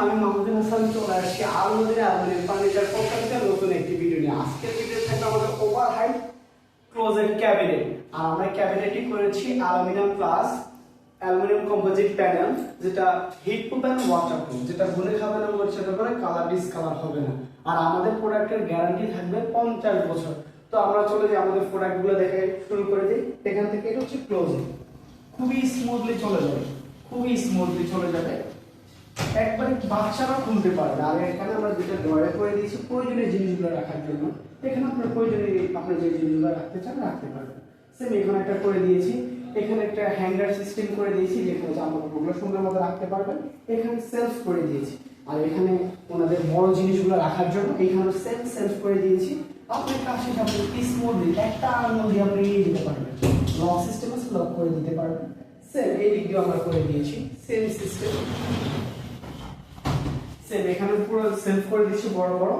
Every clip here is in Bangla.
আমি মাহমুদুল হাসান চলে আসছি। আলমদিন আলমিনের ফার্নিচার কোম্পানিতে নতুন একটি ভিডিও নিয়ে। আজকের আমাদের ওভার হাইট ক্লোজেট ক্যাবিনেট আর আমরা ক্যাবিনেটটি করেছি aluminium plus aluminium composite panel যেটা হিট প্রুফ ওয়াটার প্রুফ যেটা গুনে খাবে না মরিচাতে করে কালার ডিসকালার হবে না। আর আমাদের প্রোডাক্টের গ্যারান্টি থাকবে পঞ্চাশ বছর। তো আমরা চলে যাই আমাদের প্রোডাক্টগুলো দেখে শুরু করে দিই। এখান থেকে এটা হচ্ছে ক্লোজিং খুবই স্মুথলি চলে যাবে। খুবই স্মুথলি চলে যাবে। একবারে বাচ্চারা খুলতে পারবে আর এখানে আমরা দুটো ডয়ারে করে দিয়েছি, প্রয়োজনীয় জিনিসগুলো রাখার জন্য। এখানে আপনার প্রয়োজনীয় আপনি যে জিনিসগুলো রাখতে চান, রাখতে পারবেন। সেম এখানে একটা করে দিয়েছি। এখানে একটা হ্যাঙ্গার সিস্টেম করে দিয়েছি যেখানে জামা কাপড়গুলো সুন্দর মতো রাখতে পারবেন। এখানে সেলফ করে দিয়েছি। আর এখানে ওনাদের বড় জিনিসগুলো রাখার জন্য এখানে সেলফ সেলফ করে দিয়েছি। আপনার কাছে আপনি স্মুথলি একটা আঙুল দিয়ে আপনি নিয়ে দিতে পারবেন। লক সিস্টেম আছে লক করে দিতে পারবেন। সেম এই দিক দিয়ে আমরা করে দিয়েছি। সেম সিস্টেম সেম এখানে পুরো সেলফ করে দিচ্ছি, বড় বড়।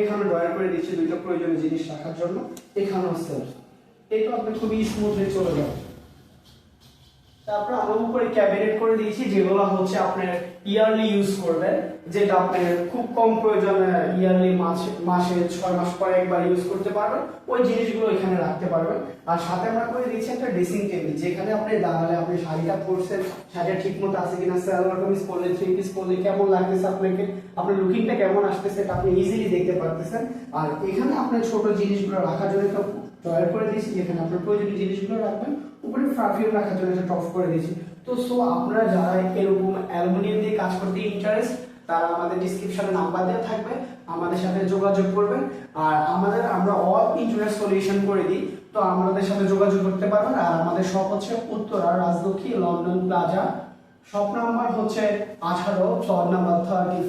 এখানে ড্রয়ার করে দিচ্ছি দুইটা প্রয়োজনীয় জিনিস রাখার জন্য। এখানেও সেলফ এটা আপনি খুবই স্মুথলি চলে যাবে। তারপর আমার উপরে ক্যাবিনেট করে দিয়েছি, যেগুলো হচ্ছে আপনার ইয়ারলি ইউজ করবেন যেটা আপনার খুব কম প্রয়োজন ইয়ারলি মাসে মাসে ছয় মাস পরে একবার ইউজ করতে পারবেন। ওই জিনিসগুলো এখানে রাখতে পারবেন। আর সাথে আমরা করে দিয়েছি একটা ড্রেসিং টেবিল যেখানে আপনি দাঁড়ালে আপনি শাড়িটা পরছেন, শাড়িটা ঠিক মতো আছে কিনা সালোয়ার কামিজ পরলে থ্রি পিস পরলে কেমন লাগতেছে আপনাকে, আপনার লুকিংটা কেমন আসতেছে, এটা আপনি ইজিলি দেখতে পারতেছেন। আর এখানে আপনার ছোট জিনিসগুলো রাখার জন্য একটা ড্রয়ার করে দিয়েছি, যেখানে আপনার প্রয়োজনীয় জিনিসগুলো রাখবেন। উপরে পারফিউম রাখার জন্য একটা টপ করে দিয়েছি। তো সো আপনারা যারা এরকম অ্যালুমিনিয়াম দিয়ে কাজ করতে ইন্টারেস্ট তারা আমাদের ডিসক্রিপশনে নাম্বার দেওয়া থাকবে, আমাদের সাথে যোগাযোগ করবেন। আর আমাদের, আমরা অল ইন্স্যুরেন্স সলিউশন করে দিই, তো আমাদের সাথে যোগাযোগ করতে পারবেন। আর আমাদের শপ হচ্ছে Uttara, Rajlakshmi, London Plaza. Shop number হচ্ছে আঠারো floor number thirty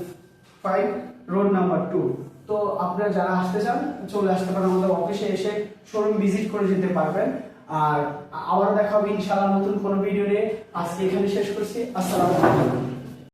five road number two তো আপনারা যারা আসতে চান, চলে আসতে পারেন আমাদের অফিসে এসে শোরুম ভিজিট করে যেতে পারবেন। আর আবার দেখা হবে ইনশাআল্লাহ নতুন কোনো ভিডিও নিয়ে। আজকে এখানে শেষ করছি। আসসালামু আলাইকুম।